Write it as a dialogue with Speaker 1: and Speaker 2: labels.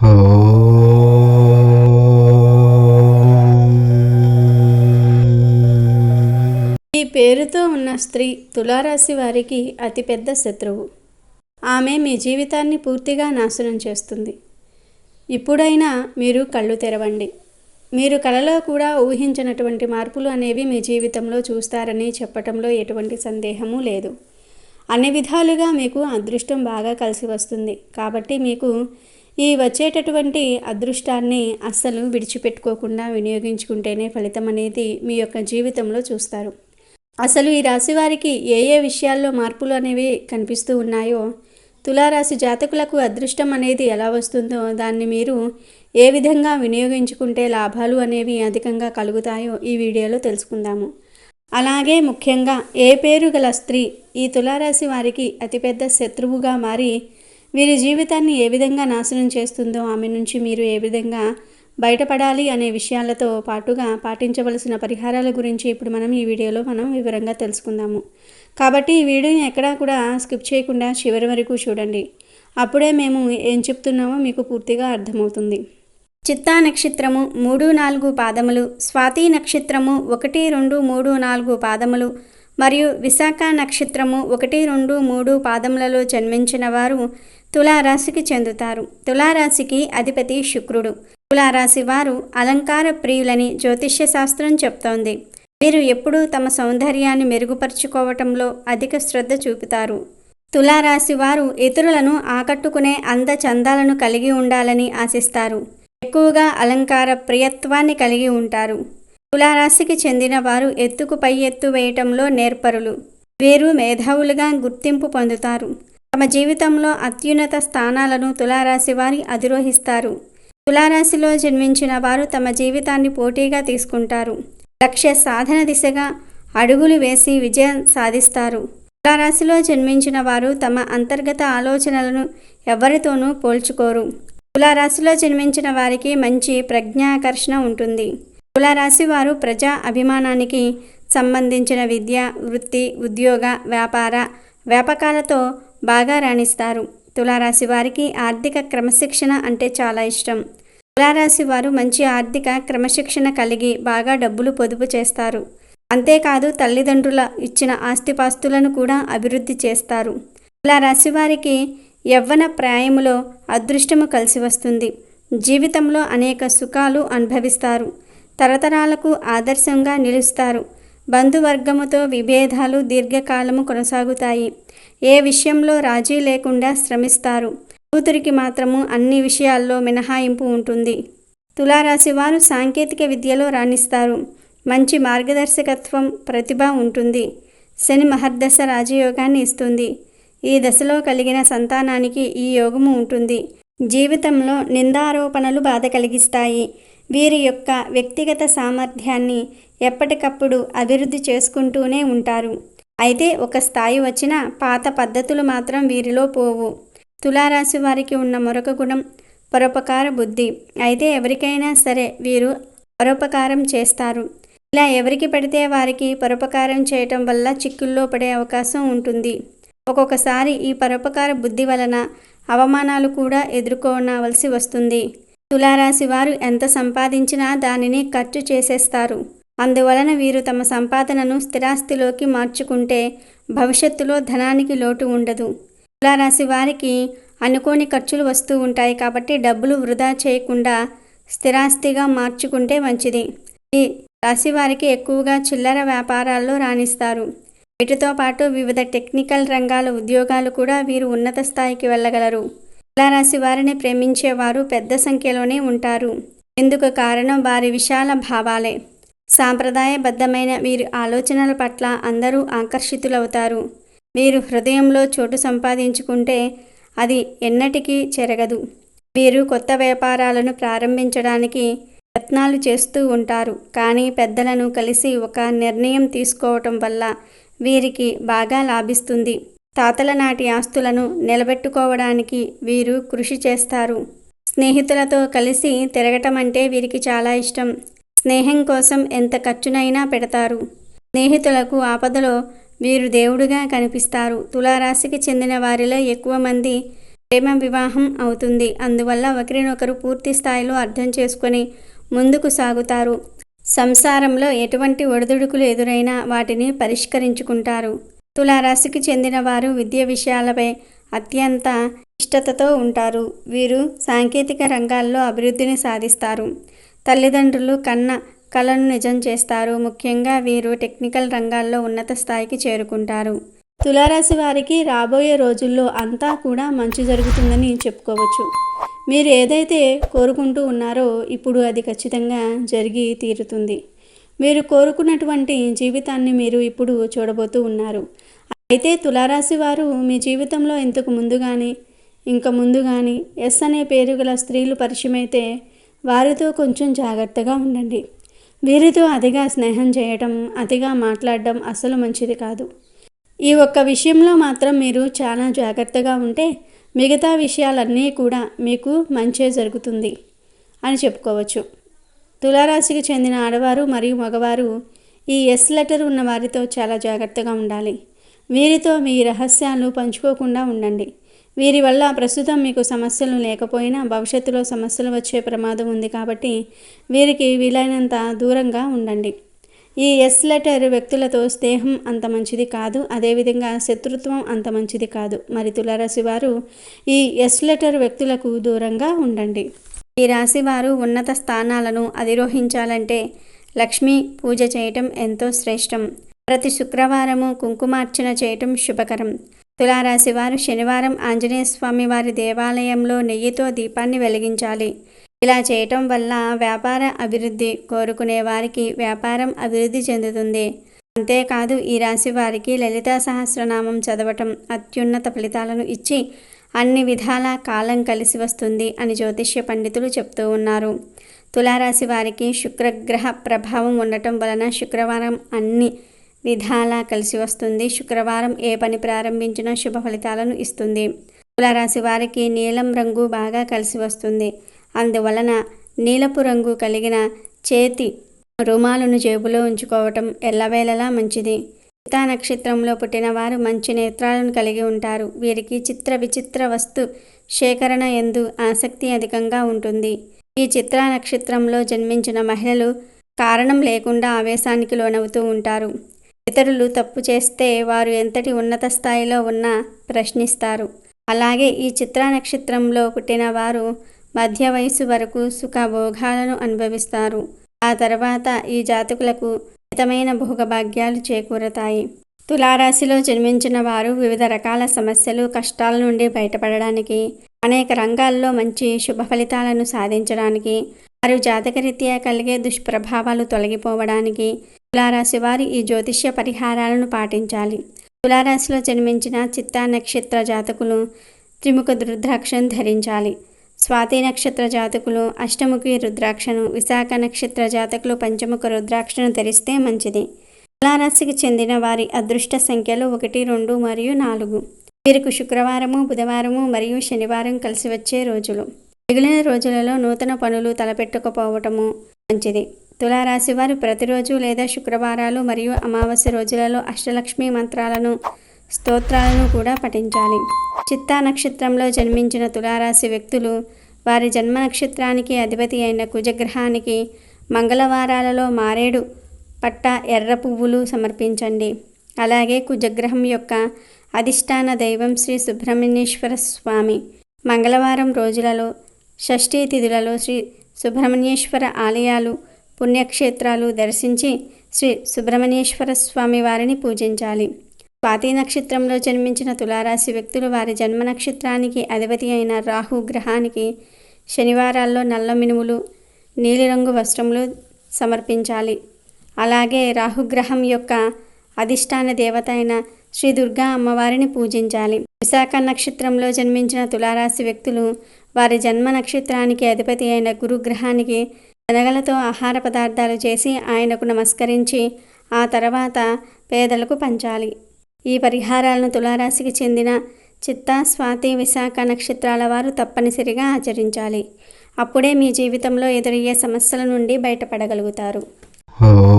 Speaker 1: ఈ పేరుతో ఉన్న స్త్రీ తులారాశి వారికి అతిపెద్ద శత్రువు. ఆమె మీ జీవితాన్ని పూర్తిగా నాశనం చేస్తుంది. ఇప్పుడైనా మీరు కళ్ళు తెరవండి. మీరు కలలో కూడా ఊహించినటువంటి మార్పులు అనేవి మీ జీవితంలో చూస్తారని చెప్పటంలో ఎటువంటి సందేహము లేదు. అన్ని విధాలుగా మీకు అదృష్టం బాగా కలిసి వస్తుంది. కాబట్టి మీకు ఈ వచ్చేటటువంటి అదృష్టాన్ని అస్సలు విడిచిపెట్టుకోకుండా వినియోగించుకుంటేనే ఫలితం అనేది మీ యొక్క జీవితంలో చూస్తారు. అసలు ఈ రాశి వారికి ఏ ఏ విషయాల్లో మార్పులు అనేవి కనిపిస్తూ ఉన్నాయో తులారాశి జాతకులకు అదృష్టం అనేది ఎలా వస్తుందో దాన్ని మీరు ఏ విధంగా వినియోగించుకుంటే లాభాలు అనేవి అధికంగా కలుగుతాయో ఈ వీడియోలో తెలుసుకుందాము. అలాగే ముఖ్యంగా ఏ పేరు గల స్త్రీ ఈ తులారాశి వారికి అతిపెద్ద శత్రువుగా మారి వీరి జీవితాన్ని ఏ విధంగా నాశనం చేస్తుందో ఆమె నుంచి మీరు ఏ విధంగా బయటపడాలి అనే విషయాలతో పాటుగా పాటించవలసిన పరిహారాల గురించి ఇప్పుడు మనం ఈ వీడియోలో మనం వివరంగా తెలుసుకుందాము. కాబట్టి ఈ వీడియోని ఎక్కడా కూడా స్కిప్ చేయకుండా చివరి వరకు చూడండి. అప్పుడే మేము ఏం చెప్తున్నామో మీకు పూర్తిగా అర్థమవుతుంది. చిత్తా నక్షత్రము మూడు నాలుగు పాదములు స్వాతి నక్షత్రము ఒకటి రెండు మూడు నాలుగు పాదములు మరియు విశాఖ నక్షత్రము ఒకటి రెండు మూడు పాదములలో జన్మించిన వారు తులారాశికి చెందుతారు. తులారాశికి అధిపతి శుక్రుడు. తులారాశి వారు అలంకార ప్రియులని జ్యోతిష్య శాస్త్రం చెప్తోంది. వీరు ఎప్పుడూ తమ సౌందర్యాన్ని మెరుగుపరుచుకోవటంలో అధిక శ్రద్ధ చూపుతారు. తులారాశి వారు ఇతరులను ఆకట్టుకునే అంద చందాలను కలిగి ఉండాలని ఆశిస్తారు. ఎక్కువగా అలంకార ప్రియత్వాన్ని కలిగి ఉంటారు. తులారాశికి చెందిన వారు ఎత్తుకు పై ఎత్తు వేయటంలో నేర్పరులు. వీరు మేధావులుగా గుర్తింపు పొందుతారు. తమ జీవితంలో అత్యున్నత స్థానాలను తులారాశి వారి అధిరోహిస్తారు. తులారాశిలో జన్మించిన వారు తమ జీవితాన్ని పోటీగా తీసుకుంటారు. లక్ష్య సాధన దిశగా అడుగులు వేసి విజయం సాధిస్తారు. తులారాశిలో జన్మించిన వారు తమ అంతర్గత ఆలోచనలను ఎవరితోనూ పోల్చుకోరు. తులారాశిలో జన్మించిన వారికి మంచి ప్రజ్ఞాకర్షణ ఉంటుంది. తులారాశి వారు ప్రజా అభిమానానికి సంబంధించిన విద్య వృత్తి ఉద్యోగ వ్యాపార వ్యాపకాలతో బాగా రాణిస్తారు. తులారాశి వారికి ఆర్థిక క్రమశిక్షణ అంటే చాలా ఇష్టం. తులారాశి వారు మంచి ఆర్థిక క్రమశిక్షణ కలిగి బాగా డబ్బులు పొదుపు చేస్తారు. అంతేకాదు తల్లిదండ్రుల ఇచ్చిన ఆస్తిపాస్తులను కూడా అభివృద్ధి చేస్తారు. తులారాశి వారికి యవ్వన ప్రాయములో అదృష్టము కలిసి వస్తుంది. జీవితంలో అనేక సుఖాలు అనుభవిస్తారు. తరతరాలకు ఆదర్శంగా నిలుస్తారు. బంధువర్గముతో విభేదాలు దీర్ఘకాలము కొనసాగుతాయి. ఏ విషయంలో రాజీ లేకుండా శ్రమిస్తారు. కూతురికి మాత్రము అన్ని విషయాల్లో మినహాయింపు ఉంటుంది. తులారాశి వారు సాంకేతిక విద్యలో రాణిస్తారు. మంచి మార్గదర్శకత్వం ప్రతిభ ఉంటుంది. శని మహర్దశ రాజయోగాన్ని ఇస్తుంది. ఈ దశలో కలిగిన సంతానానికి ఈ యోగము ఉంటుంది. జీవితంలో నిందారోపణలు బాధ కలిగిస్తాయి. వీరి యొక్క వ్యక్తిగత సామర్థ్యాన్ని ఎప్పటికప్పుడు అభివృద్ధి చేసుకుంటూనే ఉంటారు. అయితే ఒక స్థాయి వచ్చిన పాత పద్ధతులు మాత్రం వీరిలో పోవు. తులారాశి వారికి ఉన్న మరొక గుణం పరోపకార బుద్ధి. అయితే ఎవరికైనా సరే వీరు పరోపకారం చేస్తారు. ఇలా ఎవరికి పడితే వారికి పరోపకారం చేయటం వల్ల చిక్కుల్లో పడే అవకాశం ఉంటుంది. ఒక్కొక్కసారి ఈ పరోపకార బుద్ధి వలన అవమానాలు కూడా ఎదుర్కోనవలసి వస్తుంది. తులారాశి వారు ఎంత సంపాదించినా దానిని ఖర్చు చేసేస్తారు. అందువలన వీరు తమ సంపాదనను స్థిరాస్తిలోకి మార్చుకుంటే భవిష్యత్తులో ధనానికి లోటు ఉండదు. తులారాశి వారికి అనుకోని ఖర్చులు వస్తూ ఉంటాయి కాబట్టి డబ్బులు వృధా చేయకుండా స్థిరాస్తిగా మార్చుకుంటే మంచిది. ఈ రాశి వారికి ఎక్కువగా చిల్లర వ్యాపారాల్లో రాణిస్తారు. వీటితో పాటు వివిధ టెక్నికల్ రంగాల ఉద్యోగాలు కూడా వీరు ఉన్నత స్థాయికి వెళ్ళగలరు. తులారాశి వారిని ప్రేమించేవారు పెద్ద సంఖ్యలోనే ఉంటారు. ఎందుకు కారణం వారి విశాల భావాలే. సాంప్రదాయబద్ధమైన వీరి ఆలోచనల పట్ల అందరూ ఆకర్షితులవుతారు. మీరు హృదయంలో చోటు సంపాదించుకుంటే అది ఎన్నటికీ చెరగదు. వీరు కొత్త వ్యాపారాలను ప్రారంభించడానికి యత్నాలు చేస్తూ ఉంటారు. కానీ పెద్దలను కలిసి ఒక నిర్ణయం తీసుకోవటం వల్ల వీరికి బాగా లాభిస్తుంది. తాతల నాటి ఆస్తులను నిలబెట్టుకోవడానికి వీరు కృషి చేస్తారు. స్నేహితులతో కలిసి తిరగటం అంటే వీరికి చాలా ఇష్టం. స్నేహం కోసం ఎంత ఖర్చునైనా పెడతారు. స్నేహితులకు ఆపదలో వీరు దేవుడుగా కనిపిస్తారు. తులారాశికి చెందిన వారిలో ఎక్కువ మంది ప్రేమ వివాహం అవుతుంది. అందువల్ల ఒకరినొకరు పూర్తి స్థాయిలో అర్థం చేసుకొని ముందుకు సాగుతారు. సంసారంలో ఎటువంటి ఒడిదుడుకులు ఎదురైనా వాటిని పరిష్కరించుకుంటారు. తులారాశికి చెందిన వారు విద్య విషయాలపై అత్యంత ఇష్టతతో ఉంటారు. వీరు సాంకేతిక రంగాల్లో అభివృద్ధిని సాధిస్తారు. తల్లిదండ్రులు కన్న కళను నిజం చేస్తారు. ముఖ్యంగా వీరు టెక్నికల్ రంగాల్లో ఉన్నత స్థాయికి చేరుకుంటారు. తులారాశి వారికి రాబోయే రోజుల్లో అంతా కూడా మంచి జరుగుతుందని చెప్పుకోవచ్చు. మీరు ఏదైతే కోరుకుంటూ ఉన్నారో ఇప్పుడు అది ఖచ్చితంగా జరిగి తీరుతుంది. మీరు కోరుకున్నటువంటి జీవితాన్ని మీరు ఇప్పుడు చూడబోతూ ఉన్నారు. అయితే తులారాశి వారు మీ జీవితంలో ఇంతకు ముందు కానీ ఇంకా ముందు కానీ ఎస్ అనే పేరు గల స్త్రీలు పరిచయమైతే వారితో కొంచెం జాగ్రత్తగా ఉండండి. వీరితో అతిగా స్నేహం చేయటం అతిగా మాట్లాడడం అసలు మంచిది కాదు. ఈ ఒక్క విషయంలో మాత్రం మీరు చాలా జాగ్రత్తగా ఉంటే మిగతా విషయాలన్నీ కూడా మీకు మంచే జరుగుతుంది అని చెప్పుకోవచ్చు. తులారాశికి చెందిన ఆడవారు మరియు మగవారు ఈ ఎస్ లెటర్ ఉన్న వారితో చాలా జాగ్రత్తగా ఉండాలి. వీరితో మీ రహస్యాలు పంచుకోకుండా ఉండండి. వీరి వల్ల ప్రస్తుతం మీకు సమస్యలు లేకపోయినా భవిష్యత్తులో సమస్యలు వచ్చే ప్రమాదం ఉంది కాబట్టి వీరికి వీలైనంత దూరంగా ఉండండి. ఈ ఎస్ లెటర్ వ్యక్తులతో స్నేహం అంత మంచిది కాదు అదేవిధంగా శత్రుత్వం అంత మంచిది కాదు. మరి తులారాశి వారు ఈ ఎస్ లెటర్ వ్యక్తులకు దూరంగా ఉండండి. ఈ రాశి వారు ఉన్నత స్థానాలను అధిరోహించాలంటే లక్ష్మీ పూజ చేయటం ఎంతో శ్రేష్టం. ప్రతి శుక్రవారము కుంకుమార్చన చేయటం శుభకరం. తులారాశి వారు శనివారం ఆంజనేయ స్వామి వారి దేవాలయంలో నెయ్యితో దీపాన్ని వెలిగించాలి. ఇలా చేయటం వల్ల వ్యాపార అభివృద్ధి కోరుకునే వారికి వ్యాపారం అభివృద్ధి చెందుతుంది. అంతేకాదు ఈ రాశి వారికి లలితా సహస్రనామం చదవటం అత్యున్నత ఫలితాలను ఇచ్చి అన్ని విధాల కాలం కలిసి వస్తుంది అని జ్యోతిష్య పండితులు చెప్తూ ఉన్నారు. తులారాశి వారికి శుక్రగ్రహ ప్రభావం ఉండటం వలన శుక్రవారం అన్ని విధాలా కలిసి వస్తుంది. శుక్రవారం ఏ పని ప్రారంభించినా శుభ ఫలితాలను ఇస్తుంది. తులారాశి వారికి నీలం రంగు బాగా కలిసి వస్తుంది. అందువలన నీలపు రంగు కలిగిన చేతి రుమాలను జేబులో ఉంచుకోవటం ఎల్లవేళలా మంచిది. చిత్తా నక్షత్రంలో పుట్టిన వారు మంచి నేత్రాలను కలిగి ఉంటారు. వీరికి చిత్ర విచిత్ర వస్తు సేకరణ ఎందు ఆసక్తి అధికంగా ఉంటుంది. ఈ చిత్రా నక్షత్రంలో జన్మించిన మహిళలు కారణం లేకుండా ఆవేశానికి లోనవుతూ ఉంటారు. ఇతరులు తప్పు చేస్తే వారు ఎంతటి ఉన్నత స్థాయిలో ఉన్నా ప్రశ్నిస్తారు. అలాగే ఈ చిత్ర నక్షత్రంలో పుట్టిన వారు మధ్య వయసు వరకు సుఖభోగాలను అనుభవిస్తారు. ఆ తర్వాత ఈ జాతకులకు మితమైన భోగభాగ్యాలు చేకూరతాయి. తులారాశిలో జన్మించిన వారు వివిధ రకాల సమస్యలు కష్టాల నుండి బయటపడడానికి అనేక రంగాల్లో మంచి శుభ ఫలితాలను సాధించడానికి వారు జాతకరీత్యా కలిగే దుష్ప్రభావాలు తొలగిపోవడానికి తులారాశి వారు ఈ జ్యోతిష్య పరిహారాలను పాటించాలి. తులారాశిలో జన్మించిన చిత్తా నక్షత్ర జాతకులు త్రిముఖ రుద్రాక్షను ధరించాలి. స్వాతి నక్షత్ర జాతకులు అష్టముఖి రుద్రాక్షను విశాఖ నక్షత్ర జాతకులు పంచముఖ రుద్రాక్షను ధరిస్తే మంచిది. తులారాశికి చెందిన వారి అదృష్ట సంఖ్యలు ఒకటి రెండు మరియు నాలుగు. వీరికి శుక్రవారము బుధవారము మరియు శనివారం కలిసి వచ్చే రోజులు. మిగిలిన రోజులలో నూతన పనులు తలపెట్టుకపోవటము మంచిది. తులారాశి వారు ప్రతిరోజు లేదా శుక్రవారాలు మరియు అమావాస్య రోజులలో అష్టలక్ష్మి మంత్రాలను స్తోత్రాలను కూడా పఠించాలి. చిత్తా నక్షత్రంలో జన్మించిన తులారాశి వ్యక్తులు వారి జన్మ నక్షత్రానికి అధిపతి అయిన కుజగ్రహానికి మంగళవారాలలో మారేడు పట్ట ఎర్ర పువ్వులు సమర్పించండి. అలాగే కుజగ్రహం యొక్క అధిష్టాన దైవం శ్రీ సుబ్రహ్మణ్యేశ్వర స్వామి. మంగళవారం రోజులలో షష్ఠీ తిథులలో శ్రీ సుబ్రహ్మణ్యేశ్వర ఆలయాలు పుణ్యక్షేత్రాలు దర్శించి శ్రీ సుబ్రహ్మణ్యేశ్వర స్వామి వారిని పూజించాలి. స్వాతి నక్షత్రంలో జన్మించిన తులారాశి వ్యక్తులు వారి జన్మ నక్షత్రానికి అధిపతి అయిన రాహు గ్రహానికి శనివారాల్లో నల్ల మినుములు నీలిరంగు వస్త్రములు సమర్పించాలి. అలాగే రాహుగ్రహం యొక్క అధిష్టాన దేవత అయిన శ్రీ దుర్గా అమ్మవారిని పూజించాలి. విశాఖ నక్షత్రంలో జన్మించిన తులారాశి వ్యక్తులు వారి జన్మ నక్షత్రానికి అధిపతి అయిన గురుగ్రహానికి శనగలతో ఆహార పదార్థాలు చేసి ఆయనకు నమస్కరించి ఆ తర్వాత పేదలకు పంచాలి. ఈ పరిహారాలను తులారాశికి చెందిన చిత్తా స్వాతి విశాఖ నక్షత్రాల వారు తప్పనిసరిగా ఆచరించాలి. అప్పుడే మీ జీవితంలో ఎదురయ్యే సమస్యల నుండి బయటపడగలుగుతారు.
Speaker 2: ఓ